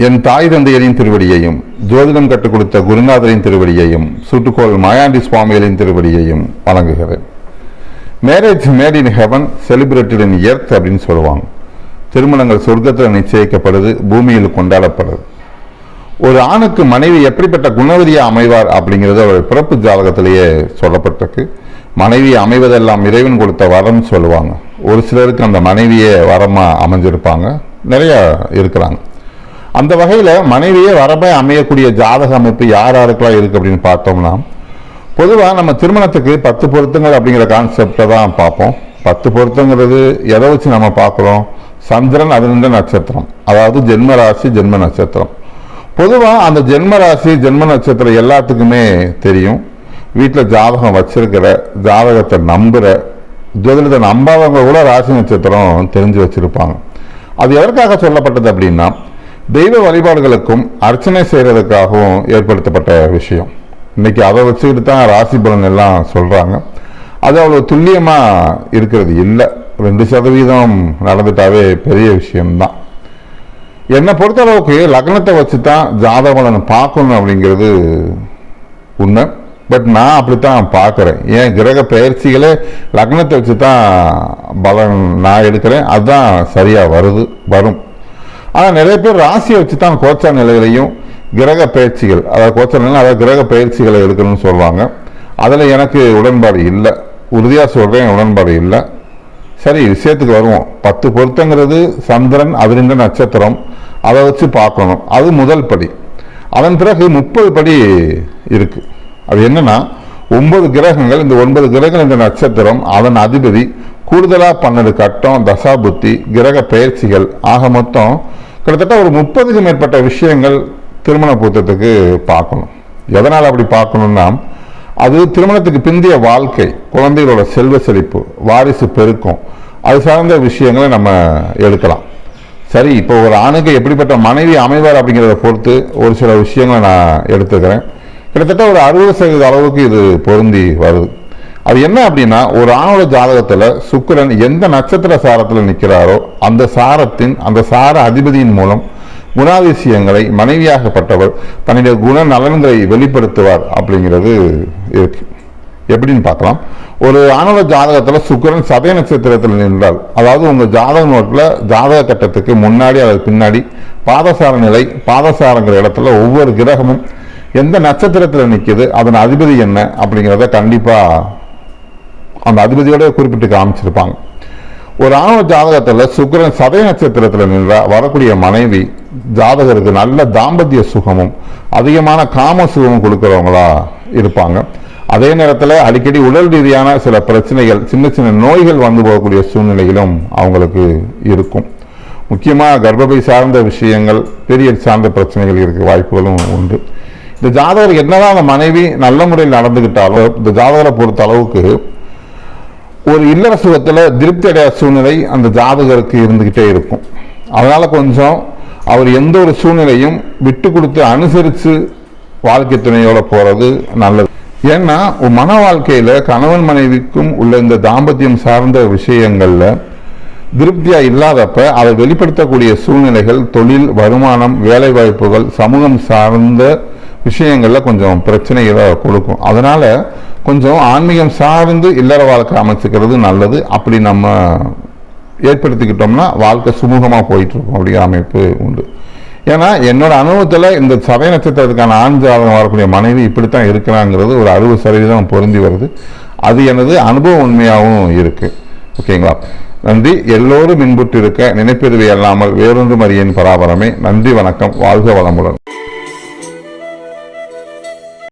என் தாய் தந்தையரின் திருவடியையும் ஜோதிடம் கற்றுக் கொடுத்த குருநாதரின் திருவடியையும் சுட்டுக்கோள் மாயாண்டி சுவாமிகளின் திருவடியையும் வணங்குகிறேன். Marriage made in heaven celebrated in earth அப்படின்னு சொல்லுவாங்க. திருமணங்கள் சொர்க்கத்தில் நிச்சயிக்கப்படுது பூமியில் கொண்டாடப்படுது. ஒரு ஆணுக்கு மனைவி எப்படிப்பட்ட குணவதியாக அமைவார் அப்படிங்கிறது அவர் பிறப்பு ஜாதகத்திலேயே சொல்லப்பட்டிருக்கு. மனைவி அமைவதெல்லாம் இறைவன் கொடுத்த வரம்னு சொல்லுவாங்க. ஒரு சிலருக்கு அந்த மனைவியே வரமாக அமைஞ்சிருப்பாங்க. நிறையா இருக்கிறாங்க. அந்த வகையில் மனைவியே வரமே அமையக்கூடிய ஜாதக அமைப்பு யார் யாருக்கெல்லாம் இருக்குது அப்படின்னு பார்த்தோம்னா பொதுவாக நம்ம திருமணத்துக்கு பத்து பொருத்தங்கள் அப்படிங்கிற கான்செப்டை தான் பார்ப்போம். பத்து பொருத்தங்கிறது எதை வச்சு நம்ம பார்க்குறோம்? சந்திரன் அது நட்சத்திரம். அதாவது ஜென்ம ராசி ஜென்ம நட்சத்திரம். பொதுவாக அந்த ஜென்ம ராசி ஜென்ம நட்சத்திரம் எல்லாத்துக்குமே தெரியும். வீட்டில் ஜாதகம் வச்சிருக்கிற ஜாதகத்தை நம்புகிற ஜோதிடத்தை நம்பாதவங்க கூட ராசி நட்சத்திரம் தெரிஞ்சு வச்சிருப்பாங்க. அது எதற்காக சொல்லப்பட்டது அப்படின்னா தெய்வ வழிபாடுகளுக்கும் அர்ச்சனை செய்கிறதுக்காகவும் ஏற்படுத்தப்பட்ட விஷயம். இன்றைக்கி அதை வச்சுக்கிட்டு தான் ராசி பலன் எல்லாம் சொல்கிறாங்க அது அவ்வளோ துல்லியமாக இருக்கிறது இல்லை. ரெண்டு சதவீதம் நடந்துட்டாவே பெரிய விஷயம்தான். என்னை பொறுத்தளவுக்கு லக்னத்தை வச்சு தான் ஜாத பலன் பார்க்கணும் அப்படிங்கிறது உண்மை. பட் நான் அப்படித்தான் பார்க்குறேன். ஏன் கிரக பயிற்சிகளே லக்னத்தை வச்சு தான் பலன் நான் எடுக்கிறேன். அதுதான் சரியாக வருது வரும். ஆனால் நிறைய பேர் ராசியை வச்சு தான் கோச்சா நிலைகளையும் கிரக பயிற்சிகள் அதாவது கோச்ச நிலை அதாவது கிரக பயிற்சிகளை எடுக்கணும்னு சொல்லுவாங்க அதில் எனக்கு உடன்பாடு இல்லை. உறுதியாக சொல்கிறேன் உடன்பாடு இல்லை. சரி விஷயத்துக்கு வருவோம். பத்து பொருத்தங்கிறது சந்திரன் அதிர்ந்த நட்சத்திரம். அதை வச்சு பார்க்கணும். அது முதல் படி. அதன் பிறகு முப்பது படி இருக்குது அது என்னன்னா ஒன்பது கிரகங்கள் இந்த ஒன்பது கிரகங்கள் இந்த நட்சத்திரம் அதன் அதிபதி கூடுதலாக பன்னெண்டு கட்டம் தசாபுத்தி கிரக பயிற்சிகள். ஆக மொத்தம் கிட்டத்தட்ட ஒரு முப்பதுக்கு மேற்பட்ட விஷயங்கள் திருமண பொருத்தத்துக்கு பார்க்கணும். எதனால் அப்படி பார்க்கணும்னா அது திருமணத்துக்கு பிந்தைய வாழ்க்கை குழந்தைகளோட செல்வ செழிப்பு வாரிசு பெருக்கம் அது சார்ந்த விஷயங்களை நம்ம எடுக்கலாம். சரி இப்போ ஒரு ஆணுக்கு எப்படிப்பட்ட மனைவி அமைவார் அப்படிங்கிறத பொறுத்து ஒரு சில விஷயங்களை நான் எடுத்துக்கிறேன். கிட்டத்தட்ட ஒரு அறுபது சதவீத அளவுக்கு இது பொருந்தி வருது. அது என்ன அப்படின்னா ஒரு ஆணோட ஜாதகத்தில் சுக்கிரன் எந்த நட்சத்திர சாரத்தில் நிற்கிறாரோ அந்த சாரத்தின் அந்த சார அதிபதியின் மூலம் குணாதிசயங்களை மனைவியாகப்பட்டவர் தன்னுடைய குண நலன்களை வெளிப்படுத்துவார் அப்படிங்கிறது இருக்கு. எப்படின்னு பார்க்கலாம். ஒரு ஆணவ ஜாதகத்தில் சுக்கிரன் சதய நட்சத்திரத்தில் நின்றால் அதாவது உங்கள் ஜாதக நோட்டில் ஜாதக கட்டத்துக்கு முன்னாடி அல்லது பின்னாடி பாதசார நிலை பாதசாரங்கிற இடத்துல ஒவ்வொரு கிரகமும் எந்த நட்சத்திரத்தில் நிற்கிது அதன் அதிபதி என்ன அப்படிங்கிறத கண்டிப்பாக அந்த அதிபதியோட குறிப்பிட்டு காமிச்சிருப்பாங்க. ஒரு ஆணவ ஜாதகத்தில் சுக்கிரன் சதய நட்சத்திரத்தில் நின்ற வரக்கூடிய மனைவி ஜாதகருக்கு நல்ல தாம்பத்திய சுகமும் அதிகமான காம சுகமும் கொடுக்குறவங்களா இருப்பாங்க. அதே நேரத்தில் அடிக்கடி உடல் ரீதியான சில பிரச்சனைகள் சின்ன சின்ன நோய்கள் வந்து போகக்கூடிய சூழ்நிலைகளும் அவங்களுக்கு இருக்கும். முக்கியமாக கர்ப்பப்பை சார்ந்த விஷயங்கள் பீரியட் சார்ந்த பிரச்சனைகள் இருக்க வாய்ப்புகளும் உண்டு. இந்த ஜாதகர் என்னதான் அந்த மனைவி நல்ல முறையில் நடந்துக்கிட்டாலும் இந்த ஜாதகரை பொறுத்த அளவுக்கு ஒரு இல்லற சுகத்தில் திருப்தி அடையாத சூழ்நிலை அந்த ஜாதகருக்கு இருந்துக்கிட்டே இருக்கும். அதனால கொஞ்சம் அவர் எந்த ஒரு சூழ்நிலையும் விட்டு கொடுத்து அனுசரித்து வாழ்க்கை துணையோட போகிறது நல்லது. ஏன்னா மன வாழ்க்கையில் கணவன் மனைவிக்கும் உள்ள இந்த தாம்பத்தியம் சார்ந்த விஷயங்களில் திருப்தியாக இல்லாதப்ப அதை வெளிப்படுத்தக்கூடிய சூழ்நிலைகள் தொழில் வருமானம் வேலை வாய்ப்புகள் சமூகம் சார்ந்த விஷயங்களில் கொஞ்சம் பிரச்சனைகளை கொடுக்கும். அதனால் கொஞ்சம் ஆன்மீகம் சார்ந்து இல்லற வாழ்க்கை அமைச்சுக்கிறது நல்லது. அப்படி நம்ம ஏற்படுத்திக்கிட்டோம்னா வாழ்க்கை சுமூகமாக போயிட்டுருக்கும். அப்படிங்கிற அமைப்பு உண்டு. ஏன்னா என்னோட அனுபவத்தில் இந்த சதய நட்சத்திரத்துக்கான ஆண் ஜாதகம் வரக்கூடிய மனைவி இப்படித்தான் இருக்கிறாங்கிறது ஒரு அறுபது சதவீதம் பொருந்தி வருது. அது எனது அனுபவம் உண்மையாகவும் இருக்குது ஓகேங்களா? நன்றி. எல்லோரும் இன்புற்று இருக்க நினைப்பெருவை அல்லாமல் வேறொன்று மறியின் பராபரமே. நன்றி வணக்கம். வாழ்க வளமுடன்.